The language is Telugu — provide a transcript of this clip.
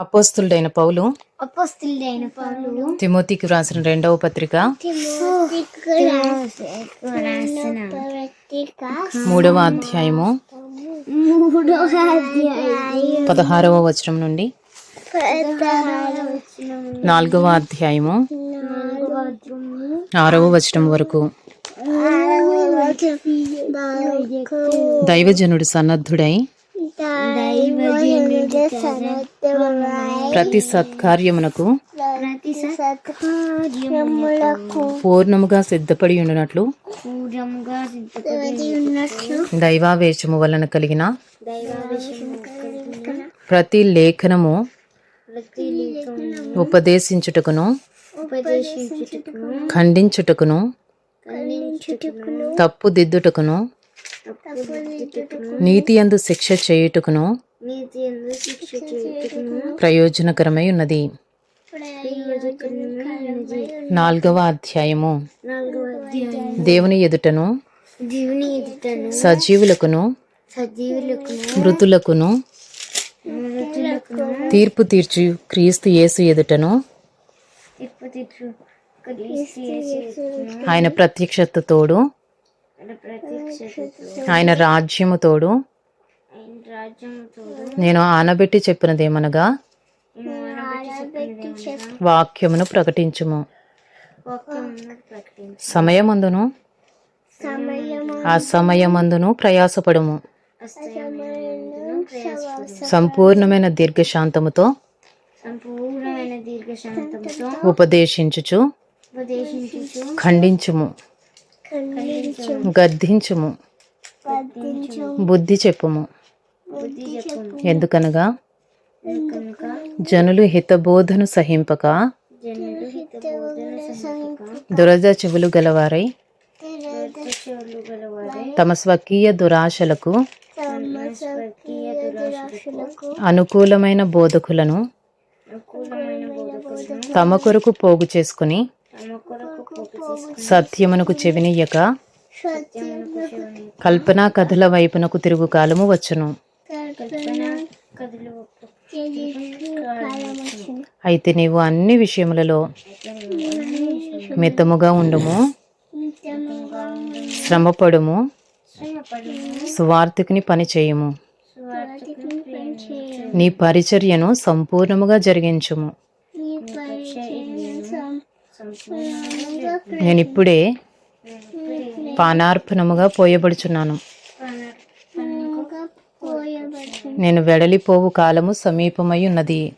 అపోస్తులుడైన పౌలు అపోస్తులైన పౌలు తిమోతికి వ్రాసిన రెండవ పత్రిక రాసిన మూడవ అధ్యాయము పదహారవ వచనం నుండి నాలుగవ అధ్యాయము ఆరవ వచనం వరకు. దైవజనుడు సన్నద్ధుడై ప్రతి సత్కార్యమునకు పూర్ణముగా సిద్ధపడి ఉండునట్లు దైవావేశము వలన కలిగిన ప్రతి లేఖనము ఉపదేశించుటకును ఖండించుటకును తప్పుదిద్దుటకును నీతి ఎందు శిక్ష చేయుటకును ప్రయోజనకరమై ఉన్నది. నాలుగవ అధ్యాయము. దేవుని ఎదుటను సజీవులకును మృతులకును తీర్పు తీర్చు క్రీస్తు యేసు ఎదుటను ఆయన ప్రత్యక్షత తోడు ఆయన రాజ్యము తోడు. నేను ఆనబెట్టి చెప్పినదేమనగా ఆడబెట్టి వాక్యమును ప్రకటించుము. సమయమందును సమయము ఆ సమయమందును ప్రయాసపడుము. సంపూర్ణమైన దీర్ఘశాంతముతో ఉపదేశించుచు ఖండించుము. ఖండించు గద్దించుము. బుద్ధి చెప్పుము. ఎందుకనగా? జనులు హితబోధను సహింపక దురద చెవులు గలవారై తమ స్వకీయ దురాశలకు అనుకూలమైన బోధకులను తమ కొరకు పోగు చేసుకుని సత్యమునకు శివుని కల్పనా కథల వైపునకు తిరుగు కాలము వచ్చును. అయితే నీవు అన్ని విషయములలో మితముగా ఉండుము. శ్రమపడుము. సువార్తికుని పని చేయుము. నీ పరిచర్యను సంపూర్ణముగా జరిగించుము నేనిప్పుడే పానార్పణముగా పోయబడుచున్నాను నేను వెడలిపోవు కాలము కాలము సమీపమై ఉన్నది.